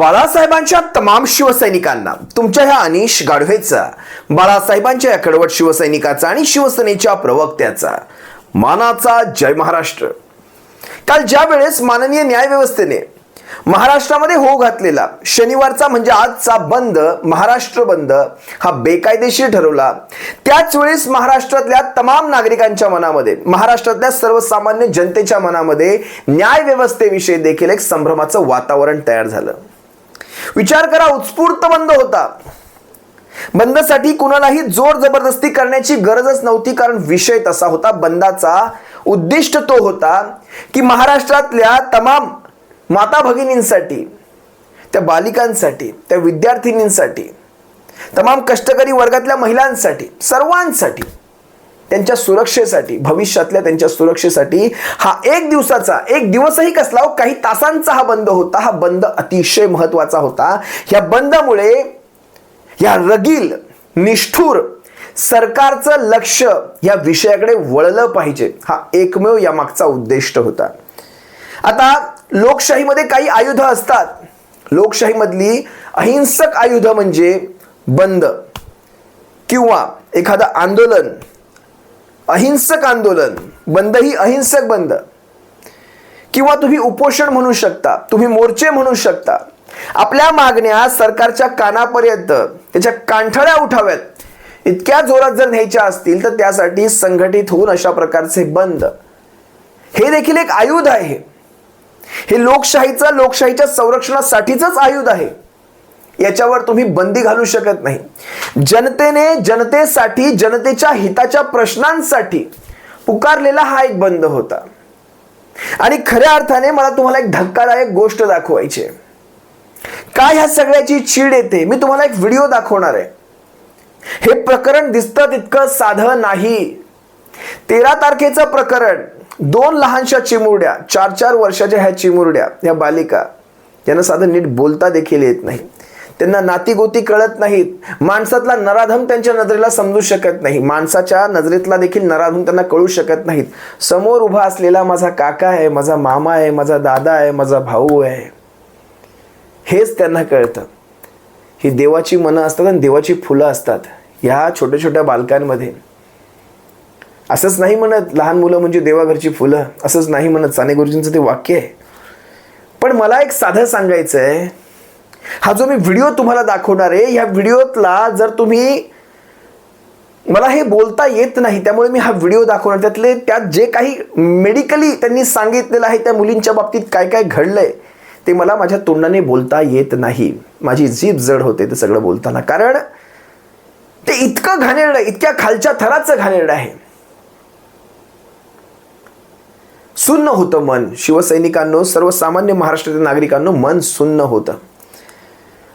बाळासाहेबांच्या तमाम शिवसैनिकांना तुमच्या ह्या अनिश गाढवेचा बाळासाहेबांच्या या कडवट शिवसैनिकाचा आणि शिवसेनेच्या प्रवक्त्याचा. मानाचा जय महाराष्ट्र. काल ज्या वेळेस माननीय न्यायव्यवस्थेने महाराष्ट्रामध्ये हो घातलेला शनिवारचा म्हणजे आजचा बंद महाराष्ट्र बंद हा बेकायदेशीर ठरवला त्याच वेळेस महाराष्ट्रातल्या तमाम नागरिकांच्या मनामध्ये महाराष्ट्रातल्या सर्वसामान्य जनतेच्या मनामध्ये न्यायव्यवस्थेविषयी देखील एक संभ्रमाचं वातावरण तयार झालं. विचार करा उत्स्फूर्त बंद होता. बंदसाठी कुणालाही जोर जबरदस्ती करण्याची गरजच नव्हती कारण विषय तसा होता. बंदाचा उद्दिष्ट तो होता की महाराष्ट्रातल्या तमाम माता भगिनींसाठी त्या बालिकांसाठी त्या विद्यार्थिनींसाठी तमाम कष्टकरी वर्गातल्या महिलांसाठी सर्वांसाठी त्यांच्या सुरक्षेसाठी भविष्यातल्या त्यांच्या सुरक्षेसाठी हा एक दिवसाचा एक दिवसही कसला हो, काही तासांचा हा बंद होता. हा बंद अतिशय महत्त्वाचा होता. या बंदामुळे या रगील निष्ठूर सरकारचं लक्ष या विषयाकडे वळलं पाहिजे. हा एकमेव या मागचा उद्दिष्ट होता. आता लोकशाहीमध्ये काही आयुध असतात. लोकशाहीमधली अहिंसक आयुध म्हणजे बंद किंवा एखादं आंदोलन अहिंसक आंदोलन बंद ही अहिंसक बंद. किंवा तुम्ही उपोषण म्हणू शकता तुम्ही मोर्चे म्हणू शकता. आपल्या मागण्या सरकारच्या कानापर्यंत त्याच्या कांठळ्या उठाव्यात. इतक्या जोरात जर न्यायच्या असतील तर त्यासाठी संघटित होऊन अशा प्रकारचे बंद. हे देखील एक आयुध आहे. हे लोकशाहीचं लोकशाहीच्या संरक्षणासाठीच आयुध आहे. याच्यावर तुम्ही बंदी घालू शकत नाही. जनतेने जनतेसाठी जनतेच्या हिताच्या प्रश्नांसाठी पुकारलेला हा एक बंद होता. आणि खऱ्या अर्थाने मला तुम्हाला एक धक्कादायक गोष्ट दाखवायची आहे. काय ह्या सगळ्याची चीड येते? मी तुम्हाला एक व्हिडिओ दाखवणार आहे. हे प्रकरण दिसतं तितकं साधं नाही. तेरा तारखेचं प्रकरण दोन लहानशा चिमुरड्या चार चार वर्षाच्या ह्या चिमुरड्या ह्या बालिका यांना साधं नीट बोलता देखील येत नाही. त्यांना नातीगोती कळत नाहीत. माणसातला नराधम त्यांच्या नजरेला समजू शकत नाही. माणसाच्या नजरेतला देखील नराधम त्यांना कळू शकत नाहीत. समोर उभा असलेला माझा काका आहे माझा मामा आहे माझा दादा आहे माझा भाऊ आहे. हेच त्यांना कळतं. ही देवाची मनं असतात आणि देवाची फुलं असतात. ह्या छोट्या छोट्या बालकांमध्ये. असंच नाही म्हणत लहान मुलं म्हणजे देवाघरची फुलं. असंच नाही म्हणत साने गुरुजींचं ते वाक्य आहे. पण मला एक साधं सांगायचं आहे हा जो मी व्हिडिओ तुम्हाला दाखवणार आहे ह्या व्हिडिओतला जर तुम्ही मला हे बोलता येत नाही त्यामुळे मी हा व्हिडिओ दाखवणार. त्यातले त्यात जे काही मेडिकली त्यांनी सांगितलेलं आहे त्या मुलींच्या बाबतीत काय काय घडलंय ते मला माझ्या तोंडाने बोलता येत नाही. माझी जीभ जड होते ते सगळं बोलताना. कारण ते इतकं घाणेरडं इतक्या खालच्या थराचं घाणेरडं आहे. सुन्न होतं मन. शिवसैनिकांनो सर्वसामान्य महाराष्ट्रातील नागरिकांनो मन सुन्न होतं.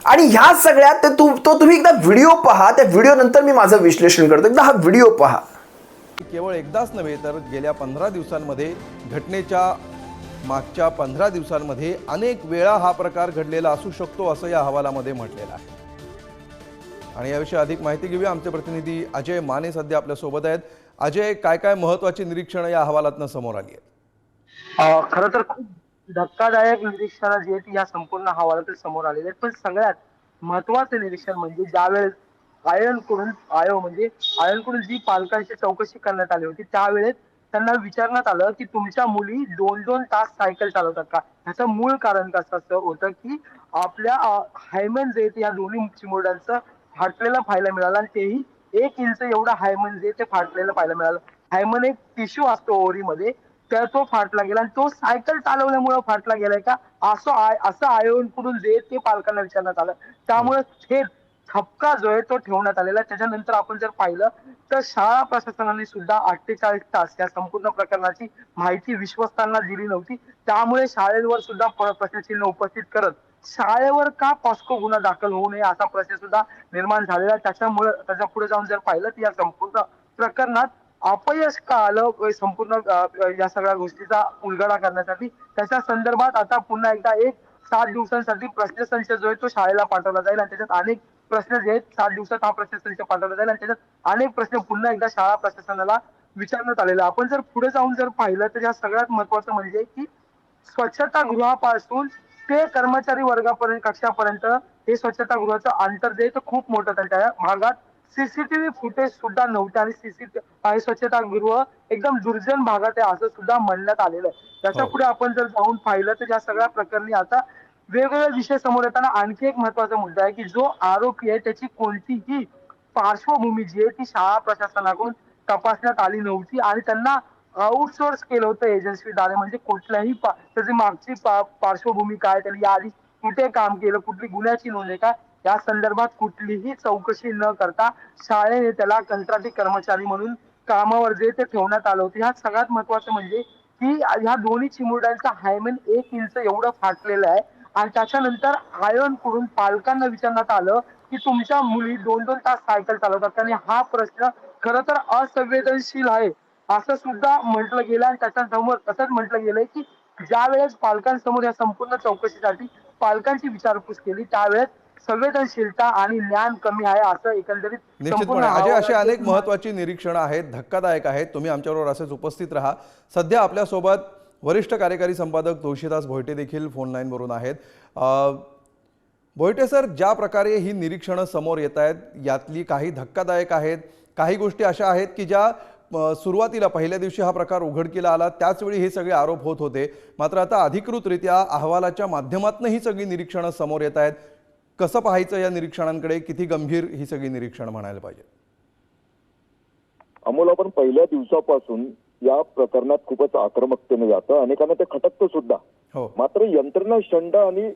आणि ह्या सगळ्यात ते तु तो तुम्ही एकदा व्हिडिओ पहा त्या व्हिडिओ नंतर मी माझं विश्लेषण करतो. एकदा हा व्हिडिओ पहा. केवळ एकदाच नव्हे तर गेल्या पंधरा दिवसांमध्ये घटनेच्या मागच्या पंधरा दिवसांमध्ये अनेक वेळा हा प्रकार घडलेला असू शकतो असं या अहवालामध्ये म्हटलेलं आहे. आणि याविषयी अधिक माहिती घेऊया. आमचे प्रतिनिधी अजय माने सध्या आपल्यासोबत आहेत. अजय काय काय महत्वाची निरीक्षणं या अहवालातनं समोर आली आहेत? अं, खरं तर खूप धक्कादायक निरीक्षणं जे आहेत या संपूर्ण अहवालातील समोर आलेले आहेत. पण सगळ्यात महत्वाचं निरीक्षण म्हणजे ज्यावेळेस आयनकडून आयो म्हणजे आयनकडून जी पालकांची चौकशी करण्यात आली होती त्यावेळेस त्यांना विचारण्यात आलं की तुमच्या मुली दोन दोन तास सायकल चालवतात का? ह्याचं मूळ कारण कसं असं होतं की आपल्या हायमन जे या दोन्ही चिमुरड्यांचं फाटलेलं पाहायला मिळालं आणि तेही एक इंच एवढं हायमन जे ते फाटलेलं पाहायला मिळालं. हायमन एक टिश्यू असतो ओरीमध्ये तर तो फाटला गेला आणि तो सायकल चालवल्यामुळे फाटला गेलाय का? असं आय असं आयोनकडून जे ते पालकांना विचारण्यात आलं. त्यामुळे हे ठपका जो आहे तो ठेवण्यात आलेला त्याच्यानंतर आपण जर पाहिलं तर शाळा प्रशासनाने सुद्धा अठ्ठेचाळीस तास या संपूर्ण प्रकरणाची माहिती विश्वस्तांना दिली नव्हती. त्यामुळे शाळेवर सुद्धा प- प्रश्नचिन्ह उपस्थित करत शाळेवर का पॉस्को गुन्हा दाखल होऊ नये असा प्रश्न सुद्धा निर्माण झालेला आहे. त्याच्यामुळे त्याच्या पुढे जाऊन जर पाहिलं तर या संपूर्ण प्रकरणात अपयश का आलं संपूर्ण या सगळ्या गोष्टीचा उलगडा करण्यासाठी? त्याच्या संदर्भात आता पुन्हा एकदा एक सात दिवसांसाठी प्रश्नसंच जो आहे तो शाळेला पाठवला जाईल आणि त्याच्यात अनेक प्रश्न जे आहेत सात दिवसात हा प्रश्नसंच पाठवला जाईल आणि त्याच्यात अनेक प्रश्न पुन्हा एकदा शाळा प्रशासनाला विचारण्यात आलेला. आपण जर पुढे जाऊन जर पाहिलं तर या सगळ्यात महत्वाचं म्हणजे की स्वच्छता गृहापासून ते कर्मचारी वर्गापर्यंत कक्षापर्यंत हे स्वच्छतागृहाचं अंतर जे आहे ते खूप मोठं त्यांच्या त्या भागात सीसीटीव्ही फुटेज सुद्धा नव्हते आणि सीसीटीव्ही स्वच्छतागृह एकदम दुर्जन भागात आहे असं सुद्धा म्हणण्यात आलेलं आहे त्याच्या हो. पुढे आपण जर जाऊन पाहिलं तर या सगळ्या प्रकरणी आता वेगवेगळे विषय समोर येताना आणखी एक महत्त्वाचा मुद्दा आहे की जो आरोपी आहे त्याची कोणतीही पार्श्वभूमी जी आहे ती शाळा प्रशासनाकडून तपासण्यात आली नव्हती आणि त्यांना आउटसोर्स केलं होतं एजन्सीद्वारे म्हणजे कुठल्याही त्याची मागची पार्श्वभूमी काय त्यांनी याआधी कुठे काम केलं कुठली गुन्ह्याची नोंद आहे का या संदर्भात कुठलीही चौकशी न करता शाळेने त्याला कंत्राटी कर्मचारी म्हणून कामावर जे ते ठेवण्यात आलं होतं. ह्यात सगळ्यात महत्वाचं म्हणजे की ह्या दोन्ही चिमुरड्यांचा हायमेन एक इंच एवढं फाटलेलं आहे आणि त्याच्यानंतर आयन करून पालकांना विचारण्यात आलं की तुमच्या मुली दोन दोन तास सायकल चालवतात. आणि हा प्रश्न खर तर असंवेदनशील आहे. असं सुद्धा म्हटलं गेलं आणि त्याच्यासमोर असंच म्हटलं गेलंय की ज्या वेळेस पालकांसमोर या संपूर्ण चौकशीसाठी पालकांची विचारपूस केली त्यावेळेस संवेदनशीलता आणि ज्ञान कमी आहे असं एकंदरीत निश्चितपणे. अजय अशी अहवालात अनेक महत्वाची निरीक्षणं आहेत धक्कादायक आहेत. तुम्ही आमच्याबरोबर असेच उपस्थित राहा. सध्या आपल्यासोबत वरिष्ठ कार्यकारी संपादक तुळशीदास भोयटे देखील फोन लाईनवरून आहेत. भोयटे सर ज्या प्रकारे ही निरीक्षणं समोर येत आहेत यातली काही धक्कादायक आहेत काही गोष्टी अशा आहेत की ज्या सुरुवातीला पहिल्या दिवशी हा प्रकार उघडकीला आला त्याचवेळी हे सगळे आरोप होत होते. मात्र आता अधिकृतरित्या अहवालाच्या माध्यमातून ही सगळी निरीक्षणं समोर येत आहेत. कसं पाहायचं या निरीक्षणांकडे? किती गंभीर ही सगळी निरीक्षणं म्हणायला पाहिजे? अमोल आपण पहिल्या दिवसापासून या प्रकरणात खूपच आक्रमकतेने जातं. अनेकांना ते खटकतं सुद्धा. हो. मात्र यंत्रणा शंड आणि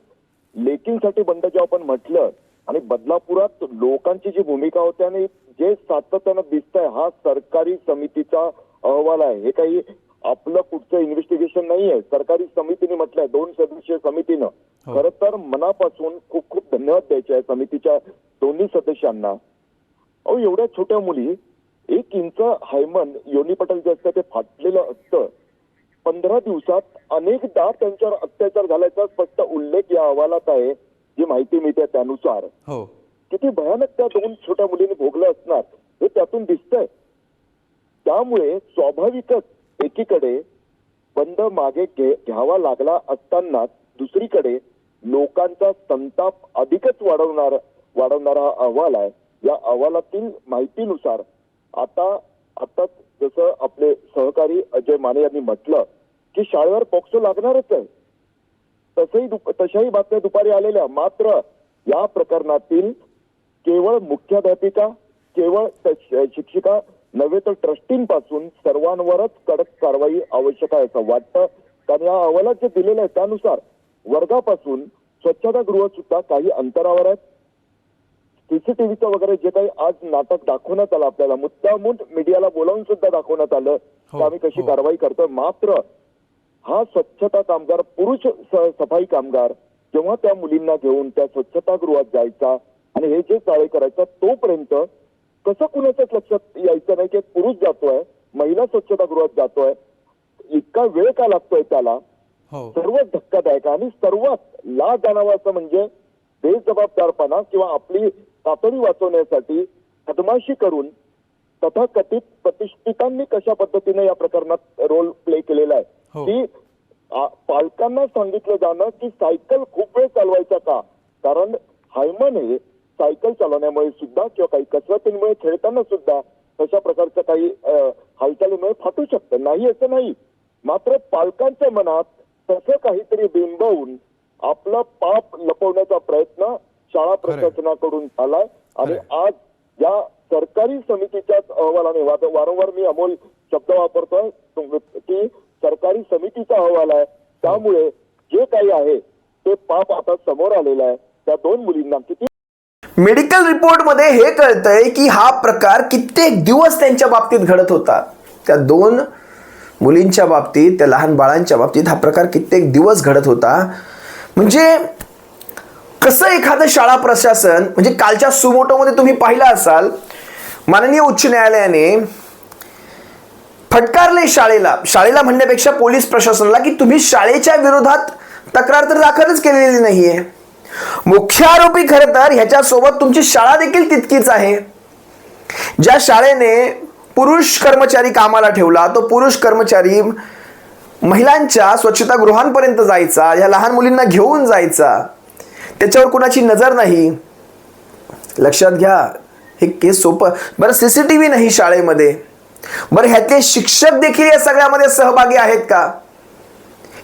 लेकींसाठी बंड जे आपण म्हटलं आणि बदलापुरात लोकांची जी भूमिका होती आणि जे सातत्यानं दिसतंय हा सरकारी समितीचा अहवाल आहे हे काही आपलं कुठचं इन्व्हेस्टिगेशन नाहीये. सरकारी समितीने म्हटलंय दोन सदस्यीय समितीनं. हो. खरं तर मनापासून खूप खूप धन्यवाद द्यायचे आहे समितीच्या दोन्ही सदस्यांना. अहो एवढ्या छोट्या मुली एक इंच हायमन योनी पटल जे असतं ते फाटलेलं असतं. पंधरा दिवसात अनेकदा त्यांच्यावर अत्याचार झाल्याचा स्पष्ट उल्लेख या अहवालात आहे जी माहिती मिळते त्यानुसार. हो. किती भयानक त्या दोन छोट्या मुलींनी भोगलं असणार हे त्यातून दिसतंय. त्यामुळे स्वाभाविकच एकीकडे बंद मागे घे- घ्यावा लागला असताना दुसरीकडे लोकांचा संताप अधिकच वाढवणार वाढवणारा हा अहवाल आहे. या अहवालातील माहितीनुसार आता आता जसं आपले सहकारी अजय माने यांनी म्हटलं की शाळेवर पॉक्सो लागणारच आहे. तसंही दुप- तशाही बातम्या दुपारी आलेल्या. मात्र या प्रकरणातील केवळ मुख्याध्यापिका केवळ शिक्षिका नव्हे तर ट्रस्टींपासून सर्वांवरच कडक कारवाई आवश्यक आहे असं वाटतं. कारण या अहवालात जे दिलेलं आहे त्यानुसार वर्गापासून स्वच्छतागृह सुद्धा काही अंतरावर आहेत. सीसीटीव्हीचं वगैरे जे काही आज नाटक दाखवण्यात आलं आपल्याला मुद्दामून मीडियाला बोलावून सुद्धा दाखवण्यात आलं हो, की आम्ही कशी हो. कारवाई करतोय. मात्र हा स्वच्छता कामगार पुरुष सफाई कामगार जेव्हा त्या मुलींना घेऊन त्या स्वच्छतागृहात जायचा आणि हे जे चाळे करायचा तोपर्यंत कसं कुणाच्याच लक्षात यायचं नाही की एक पुरुष जातोय महिला स्वच्छतागृहात जातोय इतका वेळ का लागतोय त्याला? हो. सर्वात धक्कादायक आणि सर्वात लाज आणावं असं म्हणजे बेजबाबदारपणा किंवा आपली तातडी वाचवण्यासाठी बदमाशी करून तथाकथित प्रतिष्ठितांनी कशा पद्धतीने या प्रकरणात रोल प्ले केलेला हो. आहे की आ, पालकांना सांगितलं जाणं की सायकल खूप वेळ चालवायचा का? कारण हायमन हे सायकल चालवण्यामुळे सुद्धा किंवा काही कसरतींमुळे खेळताना सुद्धा तशा प्रकारच्या काही हालचालीमुळे फाटू शकतं. नाही असं नाही. मात्र पालकांच्या मनात तसं काहीतरी बिंबवून आपलं पाप लपवण्याचा प्रयत्न शाळा. प्रशासनाकडून झालाय. आणि. आज या सरकारी समितीच्याच अहवालाने वारंवार मी अमोल शब्द वापरतोय की सरकारी समितीचा अहवाल आहे. त्यामुळे जे काही आहे ते पाप आता समोर आलेलं आहे. त्या दोन मुलींना किती मेडिकल रिपोर्टमध्ये हे कळतंय की हा प्रकार कित्येक दिवस त्यांच्या बाबतीत घडत होता. त्या दोन मुलींच्या बाबतीत त्या लहान बाळांच्या बाबतीत हा प्रकार कित्येक दिवस घडत होता. म्हणजे कसं एखादं शाळा प्रशासन म्हणजे कालच्या सुमोटोमध्ये तुम्ही पाहिलं असाल माननीय उच्च न्यायालयाने फटकारले शाळेला शाळेला म्हणण्यापेक्षा पोलीस प्रशासनाला की तुम्ही शाळेच्या विरोधात तक्रार तर दाखलच केलेली नाहीये. मुख्य आरोपी खरं तर ह्याच्यासोबत तुमची शाळा देखील तितकीच आहे. ज्या शाळेने पुरुष कर्मचारी कामाला ठेवला तो पुरुष कर्मचारी महिलांच्या स्वच्छतागृहांपर्यंत जायचा या लहान मुलींना घेऊन जायचा. त्याच्यावर कुणाची नजर नाही. लक्षात घ्या हे केस सोपं. बरं सी सी टी व्ही नाही शाळेमध्ये. बरं ह्यातले शिक्षक देखील या सगळ्यामध्ये सहभागी आहेत का?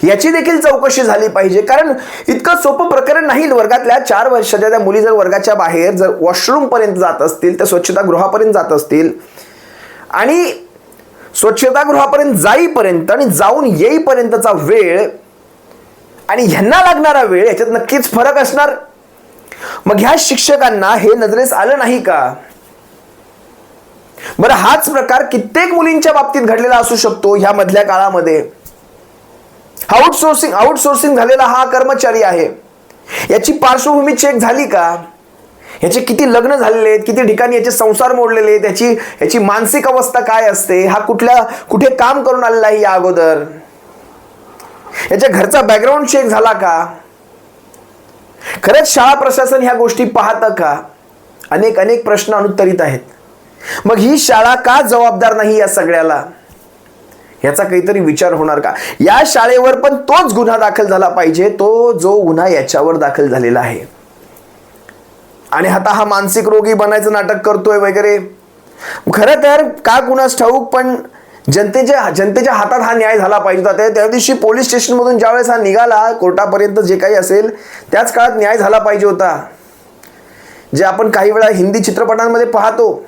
याची देखील चौकशी झाली पाहिजे. कारण इतकं सोपं प्रकरण नाही वर्गातल्या चार वर्षाच्या त्या मुली जर वर्गाच्या बाहेर जर वॉशरूमपर्यंत जात असतील त्या स्वच्छतागृहापर्यंत जात असतील आणि स्वच्छतागृहापर्यंत जाईपर्यंत आणि जाऊन येईपर्यंतचा वेळ आणि ह्यांना लागणारा वेळ याच्यात नक्कीच फरक असणार. मग ह्या शिक्षकांना हे नजरेस आलं नाही का? बरं हाच प्रकार कित्येक मुलींच्या बाबतीत घडलेला असू शकतो ह्या मधल्या काळामध्ये. आउटसोर्सिंग आउटसोर्सिंग झालेला हा कर्मचारी आहे. याची पार्श्वभूमी चेक झाली का? याचे किती लग्न झालेले आहेत? किती ठिकाणी याचे संसार मोडलेले आहेत? याची याची मानसिक अवस्था काय असते? हा कुठल्या कुठे काम करून आलेला आहे या अगोदर? याच्या घरचा बॅकग्राऊंड चेक झाला का? खरंच शाळा प्रशासन ह्या गोष्टी पाहतं का? अनेक अनेक प्रश्न अनुत्तरित आहेत. मग ही शाळा का जबाबदार नाही या सगळ्याला? याचा काहीतरी विचार होणार का? या शाळेवर पण तोच गुन्हा दाखल झाला पाहिजे तो जो गुन्हा याच्यावर दाखल झालेला आहे. आणि आता हा मानसिक रोगी बनायचं नाटक करतोय वगैरे. खरं तर का कुणास ठाऊक पण जनतेच्या जनतेच्या हातात हा न्याय झाला पाहिजे होता. त्या त्या दिवशी पोलीस स्टेशनमधून ज्यावेळेस हा निघाला कोर्टापर्यंत जे काही असेल त्याच काळात न्याय झाला पाहिजे होता. जे आपण काही वेळा हिंदी चित्रपटांमध्ये पाहतो.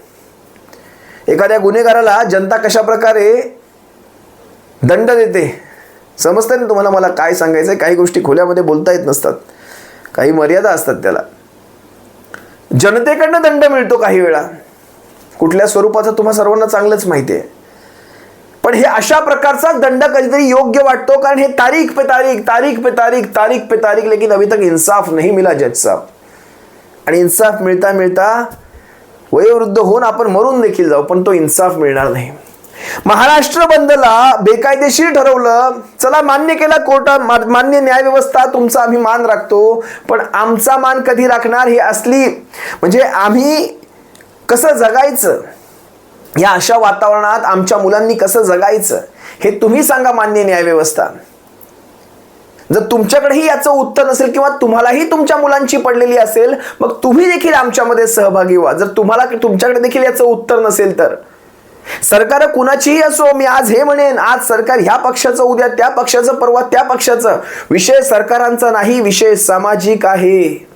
एखाद्या गुन्हेगाराला जनता कशा प्रकारे दंड देते. समजतं ना तुम्हाला मला काय सांगायचं आहे काही गोष्टी खोल्यामध्ये बोलता येत नसतात. काही मर्यादा असतात त्याला. जनतेकडनं दंड मिळतो काही वेळा. कुठल्या स्वरूपाचा तुम्हा सर्वांना चांगलंच माहिती आहे पण हे अशा प्रकारचा दंड कधीतरी योग्य वाटतो? कारण हे तारीख पे तारीख तारीख पे तारीख तारीख पे तारीख लेकिन अभी तक इन्साफ नाही मिला जज साहब आणि इन्साफ मिळता मिळता वयोवृद्ध होऊन आपण मरून देखील जाऊ पण तो इन्साफ मिळणार नाही. महाराष्ट्र बंदला बेकायदेशीर ठरवलं. चला मान्य केला कोर्टा मान्य न्यायव्यवस्था तुमचा आम्ही मान राखतो. पण आमचा मान कधी राखणार ही असली. म्हणजे आम्ही कसं जगायचं? या अशा वातावरणात आमच्या मुलांनी कसं जगायचं? हे तुम्ही सांगा मान्य न्यायव्यवस्था जर तुमच्याकडेही याचं उत्तर नसेल किंवा तुम्हालाही तुमच्या मुलांची पडलेली असेल मग तुम्ही देखील आमच्यामध्ये सहभागी व्हा. जर तुम्हाला तुमच्याकडे देखील याचं उत्तर नसेल तर. सरकार कुणाचीही असो मी आज हे म्हणेन आज सरकार ह्या पक्षाचं उद्या त्या पक्षाचं परवा त्या पक्षाचं. विषय सरकारांचा नाही विषय सामाजिक आहे.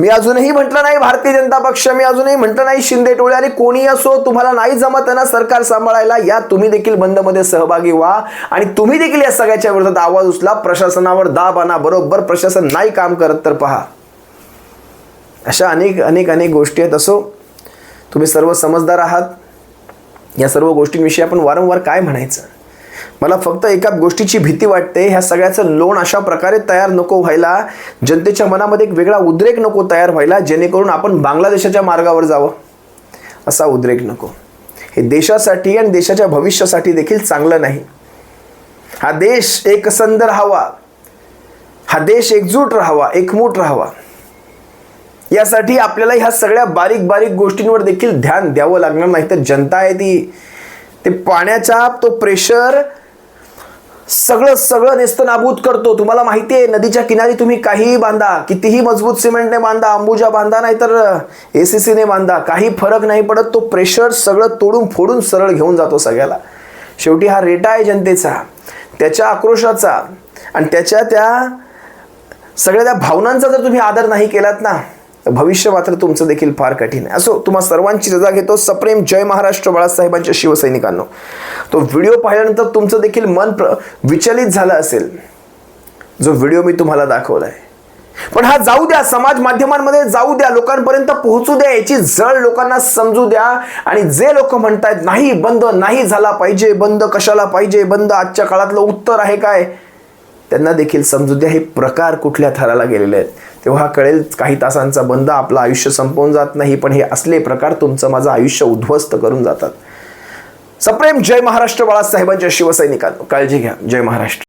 मी अजूनही म्हटलं नाही भारतीय जनता पक्ष मी अजूनही म्हटलं नाही शिंदे टोळे आणि कोणी असो तुम्हाला नाही जमत ना सरकार सांभाळायला या तुम्ही देखील बंदमध्ये सहभागी व्हा. आणि तुम्ही देखील या सगळ्याच्या विरोधात आवाज उचला प्रशासनावर दाब आणा बरोबर? प्रशासन नाही काम करत तर पहा. अशा अनेक अनेक अनेक गोष्टी आहेत असो. तुम्ही सर्व समजदार आहात. या सर्व गोष्टींविषयी आपण वारंवार काय म्हणायचं? मला फक्त एका गोष्टीची भीती वाटते ह्या सगळ्याचं लोण अशा प्रकारे तयार नको व्हायला जनतेच्या मनामध्ये एक वेगळा उद्रेक नको तयार व्हायला जेणेकरून आपण बांगलादेशाच्या मार्गावर जावं. असा उद्रेक नको. हे देशासाठी आणि देशाच्या भविष्यासाठी देखील चांगलं नाही. हा देश एकसंध राहावा हा देश एकजूट राहावा एकमूट राहावा. यासाठी आपल्याला ह्या सगळ्या बारीक बारीक गोष्टींवर देखील ध्यान द्यावं लागणार नाही तर जनता आहे ती. ते पाण्याचा तो प्रेशर सगळं सगळं नेस्तनाबूत करतो. तुम्हाला माहिती आहे नदीच्या किनारी तुम्ही काहीही बांधा कितीही मजबूत सिमेंटने बांधा अंबुजा बांधा नाही तर ए सी सीने बांधा काही फरक नाही पडत. तो प्रेशर सगळं तोडून फोडून सरळ घेऊन जातो सगळ्याला. शेवटी हा रेटा आहे जनतेचा त्याच्या आक्रोशाचा. आणि त्याच्या त्या सगळ्या त्या भावनांचा जर तुम्ही आदर नाही केलात ना तर भविष्य मात्र तुमचं देखील फार कठीण आहे. असो तुम्हा सर्वांची रजा घेतो. सप्रेम जय महाराष्ट्र बाळासाहेबांच्या शिवसैनिकांनो. तो व्हिडिओ पाहिल्यानंतर तुमचं देखील मन प्र विचलित झालं असेल. जो व्हिडिओ मी तुम्हाला दाखवला आहे पण हा जाऊ द्या. समाज माध्यमांमध्ये जाऊ द्या. लोकांपर्यंत पोहोचू द्या. याची जळ लोकांना समजू द्या. आणि जे लोक म्हणतायत नाही बंद नाही झाला पाहिजे बंद कशाला पाहिजे बंद आजच्या काळातलं उत्तर आहे काय? त्यांना देखील समजू द्या. हे प्रकार कुठल्या थराला गेलेले आहेत. तेव्हा कळेल काही तासांचा बंद आपलं आयुष्य संपवून जात नाही पण हे असले प्रकार तुमचं माझं आयुष्य उद्ध्वस्त करून जातात. सप्रेम जय महाराष्ट्र बाळासाहेबांच्या शिवसैनिकांनो. काळजी घ्या. जय महाराष्ट्र.